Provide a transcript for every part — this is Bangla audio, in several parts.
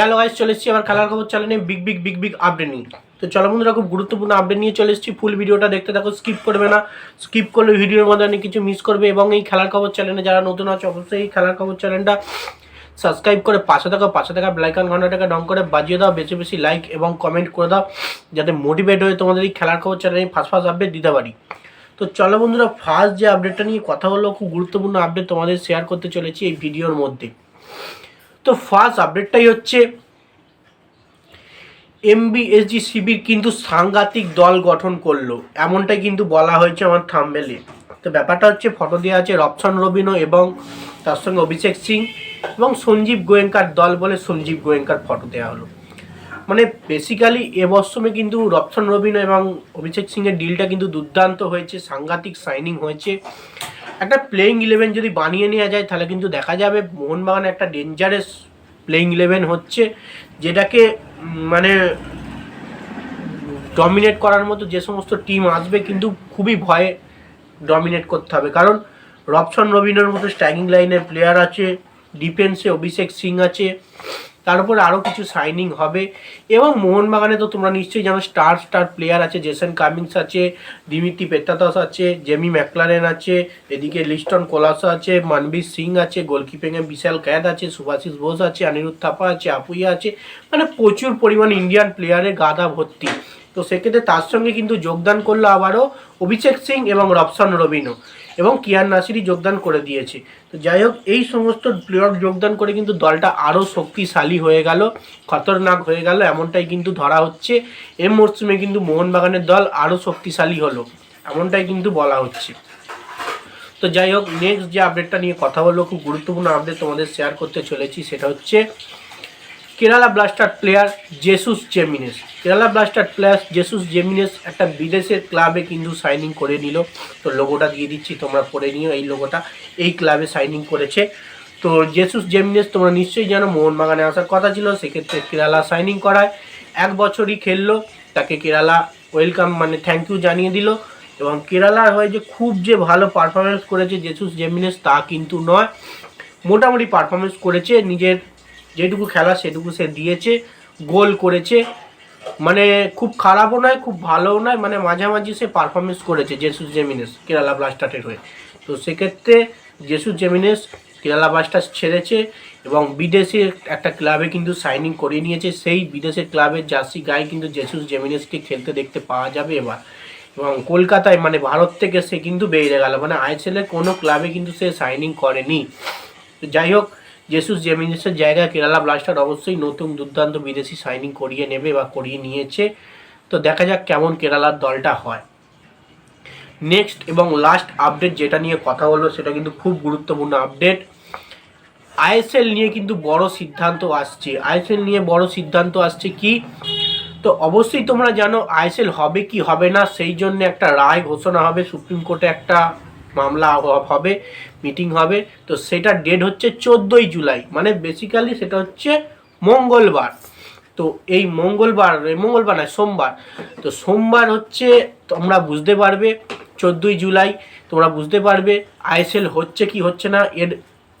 হ্যালো গাইস চলে এসেছি আবার খেলার খবর চ্যানেলে big big big big update নিয়ে। তো চলো বন্ধুরা, খুব গুরুত্বপূর্ণ আপডেট নিয়ে চলে এসেছি। ফুল ভিডিওটা দেখতে থাকো স্কিপ করবে না। স্কিপ করলে ভিডিওর মধ্যে অনেক কিছু মিস করবে এবং এই খেলার খবর চ্যানেলে যারা নতুন আছে, অবশ্যই এই খেলার খবর চ্যানেলটা সাবস্ক্রাইব করে পাশে থাকা পাশে থাকা ব্লাইকন ঘন্টাটাকে ডং করে বাজিয়ে দাও, বেশি বেশি লাইক এবং কমেন্ট করে দাও, যাতে মোটিভেট হয়ে তোমাদের এই খেলার খবর চ্যানেলে ফার্স্ট ফার্স্ট আপডেট দিতে পারি। তো চলো বন্ধুরা ফার্স্ট যে আপডেটটা নিয়ে কথা হলো খুব গুরুত্বপূর্ণ আপডেট তোমাদের শেয়ার করতে চলেছি এই ভিডিওর মধ্যে। তো ফার্স্ট আপডেটটাই হচ্ছে এমবিএসজি শিবির কিন্তু সাংঘাতিক দল গঠন করল। এমনটাই কিন্তু বলা হয়েছে আমার থাম্বেলে তো ব্যাপারটা হচ্ছে ফটো দেওয়া আছে রপসন রবিনো এবং তার সঙ্গে অভিষেক সিং এবং সঞ্জীব গোয়েঙ্কার দল বলে সঞ্জীব গোয়েঙ্কার ফটো দেওয়া হলো। মানে বেসিক্যালি এবছরে কিন্তু রপসন রবিনো এবং অভিষেক সিংয়ের ডিলটা কিন্তু দুর্দান্ত হয়েছে, সাংঘাতিক সাইনিং হয়েছে। একটা প্লেইং ইলেভেন যদি বানিয়ে নেওয়া যায়, তাহলে কিন্তু দেখা যাবে মোহনবাগান একটা ডেঞ্জারাস প্লেইং ইলেভেন হচ্ছে, যেটাকে মানে ডমিনেট করার মতো যে সমস্ত টিম আসবে কিন্তু খুবই ভয়ে ডমিনেট করতে হবে। কারণ রবসন রবিনের মতো স্ট্যাগিং লাইনের প্লেয়ার আছে ডিফেন্সে অভিষেক সিং আছে তার উপর আরও কিছু সাইনিং হবে। এবং মোহনবাগানে তো তোমরা নিশ্চয়ই জানো স্টার স্টার প্লেয়ার আছে জেসন কামিংস আছে দিমিত্রি পেত্তাতস আছে জেমি ম্যাকলারেন আছে, এদিকে লিস্টন কোলাসো আছে মানবীর সিং আছে গোলকিপিংয়ে বিশাল ক্যাদ আছে সুভাষিস বোস আছে অনিরুদ্ধ থাপা আছে আপুইয়া আছে মানে প্রচুর পরিমাণ ইন্ডিয়ান প্লেয়ারের গাদা ভর্তি। তো সেক্ষেত্রে তার সঙ্গে কিন্তু যোগদান করল আবারও অভিষেক সিং এবং রবসন রবিনও এবং কিয়ান নাসিরি যোগদান করে দিয়েছে। তো যাই হোক এই সমস্ত প্লেয়ার যোগদান করে কিন্তু দলটা আরও শক্তিশালী হয়ে গেল, খতরনাক হয়ে গেল, এমনটাই কিন্তু ধরা হচ্ছে। এই মরশুমে কিন্তু মোহনবাগানের দল আরও শক্তিশালী হলো, এমনটাই কিন্তু বলা হচ্ছে। তো যাই হোক নেক্সট যে আপডেটটা নিয়ে কথা বলব খুব গুরুত্বপূর্ণ আপডেট তোমাদের শেয়ার করতে চলেছি, সেটা হচ্ছে Kerala blaster player Jesus Jimenez Kerala blaster player Jesus Jimenez একটা বিদেশের ক্লাবে কিন্তু সাইনিং করে নিল। তো লোগোটা দিয়ে দিচ্ছি, তোমরা পড়ে নিও এই লোগোটা এই ক্লাবে সাইনিং করেছে। তো জেসুস জেমিনেস তোমরা নিশ্চয়ই জানো, মোহনবাগানে আসার কথা ছিল, সেক্ষেত্রে কেরালা সাইনিং করায়। এক বছরই খেললো, তাকে কেরালা ওয়েলকাম মানে থ্যাংক ইউ জানিয়ে দিল। এবং কেরালার হয়ে যে খুব যে ভালো পারফরমেন্স করেছে জেসুস জেমিনেস তা কিন্তু নয়। মোটামুটি পারফরমেন্স করেছে, নিজের যেটুকু খেলা সেটুকু সে দিয়েছে, গোল করেছে। মানে খুব খারাপও নয়, খুব ভালোও নয় মানে মাঝামাঝি সে পারফরমেন্স করেছে জেসুস জেমিনেস কেরালা ব্লাস্টারের হয়ে। তো সেক্ষেত্রে জেসুস জেমিনেস কেরালা ব্লাস্টার্স ছেড়েছে এবং বিদেশে একটা ক্লাবে কিন্তু সাইনিং করিয়ে নিয়েছে। সেই বিদেশের ক্লাবের জার্সি গায়ে কিন্তু জেসুস জেমিনেসকে খেলতে দেখতে পাওয়া যাবে এবার। এবং কলকাতায় মানে ভারত থেকে সে কিন্তু বেরিয়ে গেল। মানে আইএসএলের কোনো ক্লাবে কিন্তু সে সাইনিং করেনি। যাই হোক জেসুস জেমিনেসের জায়গায় কেরালা ব্লাস্টার অবশ্যই নতুন দুর্দান্ত বিদেশি সাইনিং করিয়ে নেবে বা করিয়ে নিয়েছে। তো দেখা যাক কেমন কেরালার দলটা হয়। নেক্সট এবং লাস্ট আপডেট যেটা নিয়ে কথা হলো সেটা কিন্তু খুব গুরুত্বপূর্ণ আপডেট আইএসএল নিয়ে কিন্তু বড় সিদ্ধান্ত আসছে। আইএসএল নিয়ে বড় সিদ্ধান্ত আসছে কি? তো অবশ্যই তোমরা জানো আইএসএল হবে কি হবে না, সেই জন্য একটা রায় ঘোষণা হবে। সুপ্রিম কোর্টে একটা মামলা হবে মিটিং হবে। তো সেটা ডেট হচ্ছে চোদ্দোই জুলাই। মানে বেসিক্যালি সেটা হচ্ছে মঙ্গলবার। তো এই মঙ্গলবার মঙ্গলবার নয়, সোমবার। তো সোমবার হচ্ছে, তোমরা বুঝতে পারবে, চোদ্দোই জুলাই, তোমরা বুঝতে পারবে আইএসএল হচ্ছে কি হচ্ছে না, এর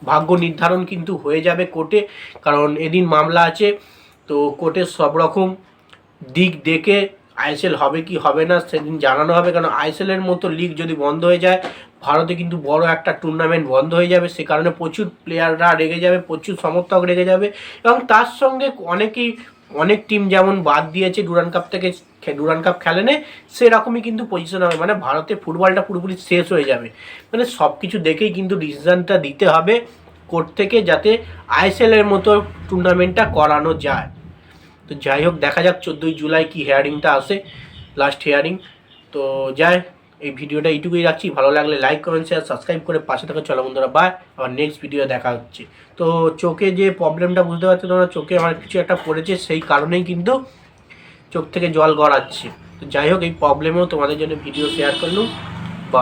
ভাগ্য নির্ধারণ কিন্তু হয়ে যাবে কোর্টে, কারণ এদিন মামলা আছে। তো কোর্টের সব রকম দিক দেখে আইএসএল হবে কি হবে না সেদিন জানানো হবে কারণ আইএসএলের মতো লিগ যদি বন্ধ হয়ে যায়, ভারতে কিন্তু বড় একটা টুর্নামেন্ট বন্ধ হয়ে যাবে, সে কারণে প্রচুর প্লেয়াররা রেগে যাবে, প্রচুর সমর্থক রেগে যাবে এবং তার সঙ্গে অনেকেই, অনেক টিম যেমন বাদ দিয়েছে ডুরান কাপ থেকে ডুরান কাপ খেলে নেয় সেরকমই কিন্তু পজিশন হবে মানে ভারতে ফুটবলটা পুরোপুরি শেষ হয়ে যাবে। মানে সব কিছু দেখেই কিন্তু ডিসিশনটা দিতে হবে কোর্ট থেকে যাতে আইএসএল এর মতো টুর্নামেন্টটা করানো যায়। তো যাই হোক, দেখা যাক চোদ্দোই জুলাই কি হেয়ারিংটা আসে লাস্ট হেয়ারিং তো যাই, এই ভিডিওটা এইটুকুই রাখছি। ভালো লাগলে লাইক কমেন্ট শেয়ার সাবস্ক্রাইব করে পাশে থাকা চলো বন্ধুরা বাই আবার নেক্সট ভিডিও দেখা হচ্ছে। তো চোখে যে প্রবলেমটা বুঝতে পারছ তোমরা, চোখে আমার কিছু একটা পড়েছে, সেই কারণেই কিন্তু চোখ থেকে জল গড়াচ্ছে। তো যাই হোক, এই প্রবলেমেও তোমাদের জন্য ভিডিও শেয়ার করলুম।